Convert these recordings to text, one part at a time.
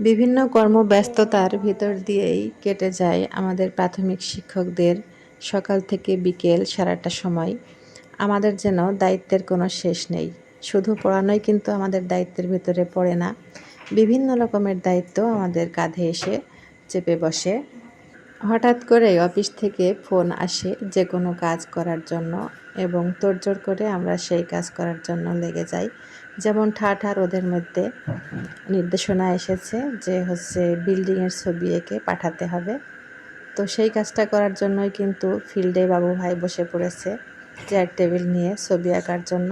বিভিন্ন কর্মব্যস্ততার ভিতর দিয়েই কেটে যায় আমাদের প্রাথমিক শিক্ষকদের সকাল থেকে বিকেল সারাটা সময়। আমাদের যেন দায়িত্বের কোনো শেষ নেই। শুধু পড়ানোই কিন্তু আমাদের দায়িত্বের ভিতরে পড়ে না। বিভিন্ন রকমের দায়িত্ব আমাদের কাঁধে এসে চেপে বসে। হঠাৎ করে অফিস থেকে ফোন আসে যে কোনো কাজ করার জন্য এবং তোড়জোড় করে আমরা সেই কাজ করার জন্য লেগে যাই। যেমন ঠাঠা রোদের মধ্যে নির্দেশনা এসেছে যে হচ্ছে বিল্ডিংয়ের ছবি এঁকে পাঠাতে হবে। তো সেই কাজটা করার জন্যই কিন্তু ফিল্ডে বাবু ভাই বসে পড়েছে চেয়ার টেবিল নিয়ে ছবি আঁকার জন্য।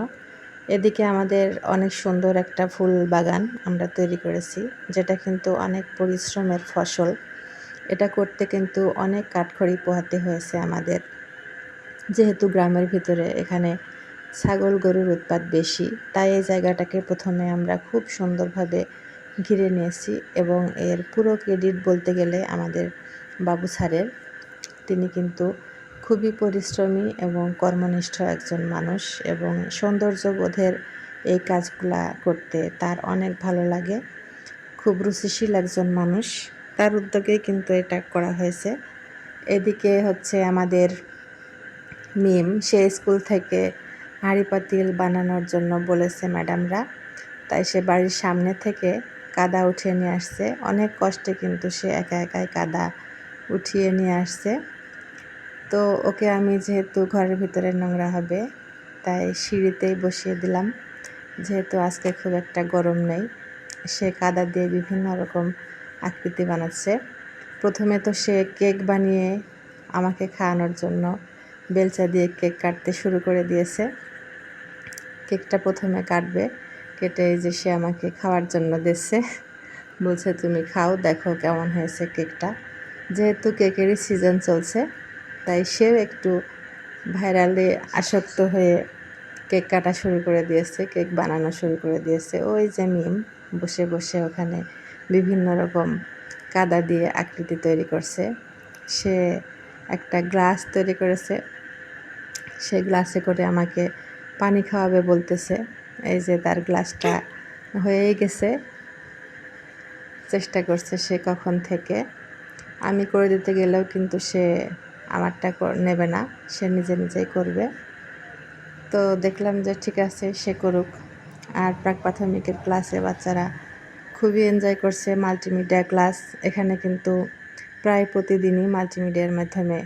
এদিকে আমাদের অনেক সুন্দর একটা ফুল বাগান আমরা তৈরি করেছি, যেটা কিন্তু অনেক পরিশ্রমের ফসল। এটা করতে কিন্তু অনেক কাঠখড়ি পোহাতে হয়েছে আমাদের। যেহেতু গ্রামের ভিতরে এখানে ছাগল গরুর উৎপাদ বেশি, তাই এই জায়গাটাকে প্রথমে আমরা খুব সুন্দরভাবে ঘিরে নিয়েছি এবং এর পুরো ক্রেডিট বলতে গেলে আমাদের বাবু স্যারের। তিনি কিন্তু খুবই পরিশ্রমী এবং কর্মনিষ্ঠ একজন মানুষ এবং সৌন্দর্যবোধের এই কাজগুলা করতে তার অনেক ভালো লাগে। খুব রুচিশীল একজন মানুষ। তার উদ্যোগেই কিন্তু এটা করা হয়েছে। এদিকে হচ্ছে আমাদের মিম, সে স্কুল থেকে হাঁড়ি পাতিল বানানোর জন্য বলেছে ম্যাডামরা। তাই সে বাড়ির সামনে থেকে কাদা উঠিয়ে নিয়ে আসছে। অনেক কষ্টে কিন্তু সে একা একাই কাদা উঠিয়ে নিয়ে আসছে। তো ওকে আমি যেহেতু ঘরের ভিতরে নোংরা হবে, তাই সিঁড়িতেই বসিয়ে দিলাম। যেহেতু আজকে খুব একটা গরম নেই, সে কাদা দিয়ে বিভিন্ন রকম আকৃতি বানাচ্ছে। প্রথমে তো সে কেক বানিয়ে আমাকে খাওয়ানোর জন্য বেলচা দিয়ে কেক কাটতে শুরু করে দিয়েছে। কেকটা প্রথমে কাটবে, কেটে এই যে সে আমাকে খাওয়ার জন্য দিচ্ছে। বলছে, তুমি খাও, দেখো কেমন হয়েছে কেকটা। যেহেতু কেকেরই সিজন চলছে, তাই সেও একটু ভাইরালে আসক্ত হয়ে কেক কাটা শুরু করে দিয়েছে, কেক বানানো শুরু করে দিয়েছে। ওই যে মিম বসে বসে ওখানে বিভিন্ন রকম কাদা দিয়ে আকৃতি তৈরি করছে। সে একটা গ্লাস তৈরি করেছে। সে গ্লাসে করে আমাকে পানি খাওয়াবে বলতেছে। এই যে তার গ্লাসটা হয়েই গেছে। চেষ্টা করছে সে কখন থেকে। আমি করে দিতে গেলেও কিন্তু সে আমারটা নেবে না। সে নিজে নিজেই করবে। তো দেখলাম যে ঠিক আছে, সে করুক। আর প্রাক প্রাথমিকের ক্লাসে বাচ্চারা খুবই এনজয় করছে মাল্টিমিডিয়া ক্লাস এখানে কিন্তু প্রায় প্রতিদিনই মাল্টিমিডিয়ার মাধ্যমে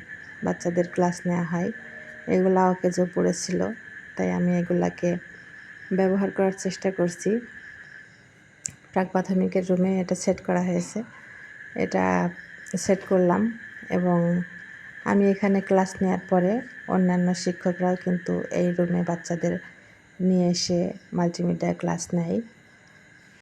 বাচ্চাদের ক্লাস নেওয়া হয়। এগুলা যে পড়েছিল, তাই আমি এগুলাকে ব্যবহার করার চেষ্টা করছি। প্রাক প্রাথমিকের রুমে এটা সেট করা হয়েছে। এটা সেট করলাম এবং আমি এখানে ক্লাস নেওয়ার পরে অন্যান্য শিক্ষকরাও কিন্তু এই রুমে বাচ্চাদের নিয়ে এসে মাল্টিমিডিয়া ক্লাস নেয়।